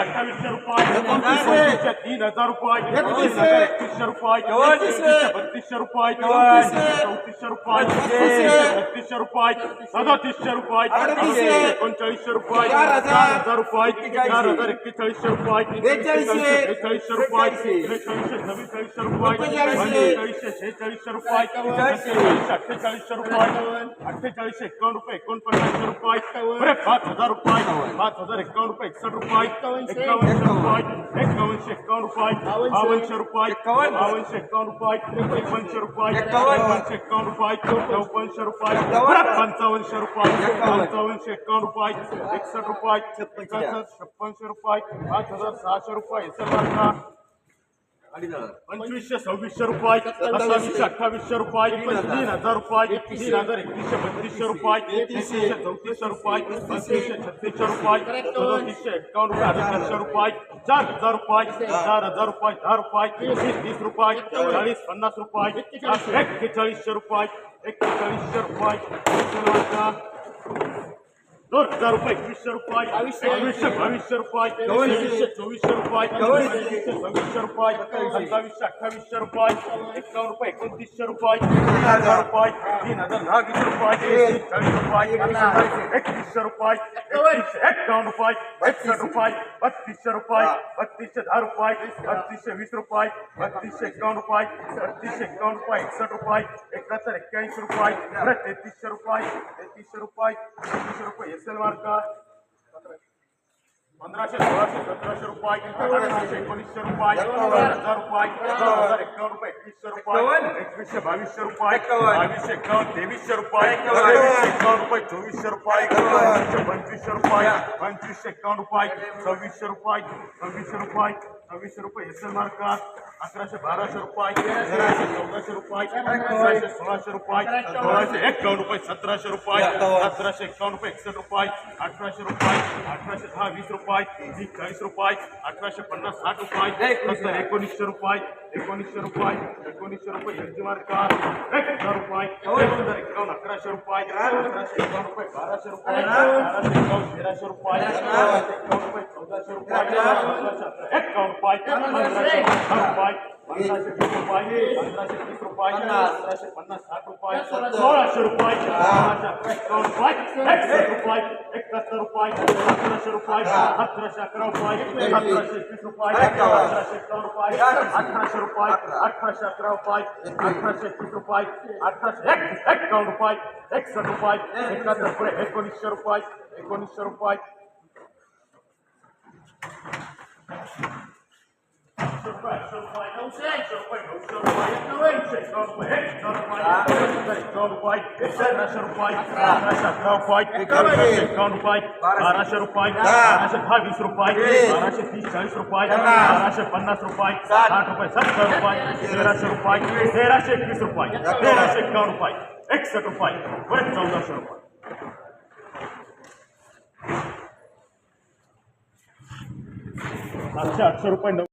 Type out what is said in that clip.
अठ्ठावीसशे रुपये तीन हजार रुपये एकतीसशे रुपये बत्तीसशे रुपये चौतीसशे रुपये छत्तीसशे रुपये सदतीसशे रुपये एकोणचाळीसशे रुपये चार हजार. रुपये चार हजार एक्केचाळीसशे रुपये बेचाळीसशे. रुपये बेचाळीसशे. सव्वीचाळीसशे रुपये पंचेचाळीसशे शेहेचाळीसशे रुपये अठ्ठेचाळीसशे रुपये अठ्ठेचाळीसशे एकावन्न रुपये एकोणपन्नासशे रुपये पाच हजार रुपये पाच हजार एकावन्न रुपये एकसष्ट रुपये एकावन्नशे एकावन्न रुपये बावनशे रुपये बावनशे एकावन्न रुपये एकोणशे रुपये एकावन्नशे एकावन्न रुपये चौपन्नशे रुपये पंचावन्नशे रुपये पंचावन्नशे एकावन्न रुपये एकसष्ट रुपये छप्पनशे रुपये पाच हजार सहाशे रुपये पंचवीसशे सव्वीसशे रुपये सत्तावीसशे अठ्ठावीसशे रुपये तीन हजार. रुपये तीन हजार एकवीसशे बत्तीसशे रुपये एकतीसशे. चौतीसशे रुपये पंचवीसशे छत्तीसशे रुपये सदतीसशे एक्कावन्न रुपये अडतीसशे रुपये चार हजार रुपये चार हजार रुपये दहा रुपये तीस तीस रुपये चाळीस पन्नास रुपये एक्केचाळीसशे रुपये एक्केचाळीसशे रुपये. दोन हजार रुपये एकवीसशे रुपये बावीसशे बावीसशे रुपये तेवीसशे चोवीसशे रुपये सव्वीसशे रुपये सत्तावीसशे अठ्ठावीसशे रुपये एकावन्न रुपये एकोणतीसशे रुपये तीन हजार रुपये तीन हजार दहा वीस रुपये चाळीस रुपये एकतीसशे रुपये एकतीसशे एक्कावन्न रुपये एकसष्ट रुपये बत्तीसशे रुपये बत्तीसशे दहा रुपये बत्तीसशे वीस रुपये बत्तीसशे एकावन्न रुपये बत्तीसशे एकावन्न रुपये एकसष्ट रुपये एकाहत्तर एक्क्याऐंशी रुपये तेहतीसशे रुपये तेहतीसशे रुपये तेहतीसशे रुपये एक्सेल मार्क पंधराशे सोळाशे सतराशे रुपये अठराशे एकोणीसशे रुपये हजार रुपये हजार एकावन्न रुपये एकवीसशे रुपये एकवीसशे बावीसशे रुपये बावीसशे एकावन्न तेवीसशे रुपये तेवीसशे एकावन्न रुपये चोवीसशे रुपये पंचवीसशे रुपये पंचवीसशे एकावन्न रुपये सव्वीसशे रुपये सव्वीसशे रुपये सव्वीसशे रुपये एस एल मार्का अकराशे बाराशे रुपये तेराशे चौदाशे रुपये पंधराशे सोळाशे रुपये सोळाशे एक्कावन्न रुपये सतराशे रुपये सतराशे एक्कावन्न रुपये एकसष्ट रुपये अठराशे रुपये अठराशे दहा वीस रुपये वीस चाळीस रुपये अठराशे पन्नास साठ रुपये सत्तर एकोणीसशे रुपये एकोणीसशे रुपये एकोणीसशे रुपये एनजी मार्का एक हजार रुपये हजार एकावन्न अकराशे रुपये अकराशे एकावन्न रुपये बाराशे रुपये बाराशे एकावन्न तेराशे रुपये तेराशे एकावन्न रुपये चौदाशे रुपये चौदाशे एकावन्न रुपये पंधराशे दहा रुपये पंधराशे वीस रुपये पंधराशे तीस रुपये पंधराशे पन्नास साठ रुपये सोळाशे रुपये सोळाशे एकावन्न रुपये एकसष्ट रुपये एकाहत्तर रुपये अकराशे रुपये सतराशे अकरा रुपये अठराशे एकवीस रुपये अठराशे एकावन्न रुपये अठराशे रुपये अठराशे अकरा रुपये अठराशे एकवीस रुपये अठराशे एक एकावन्न रुपये एकसष्ट रुपये एकाहत्तर रुपये एकोणीसशे रुपये एकोणीसशे रुपये. बाराशे रुपये बाराशे दहा वीस रुपये बाराशे तीस चाळीस रुपये बाराशे पन्नास रुपये साठ रुपये सत्तर रुपये तेराशे रुपये तेराशे एकवीस रुपये तेराशे एकावन्न रुपये एकसष्ट रुपये परत चौदाशे रुपये सातशे आठशे रुपये नऊ.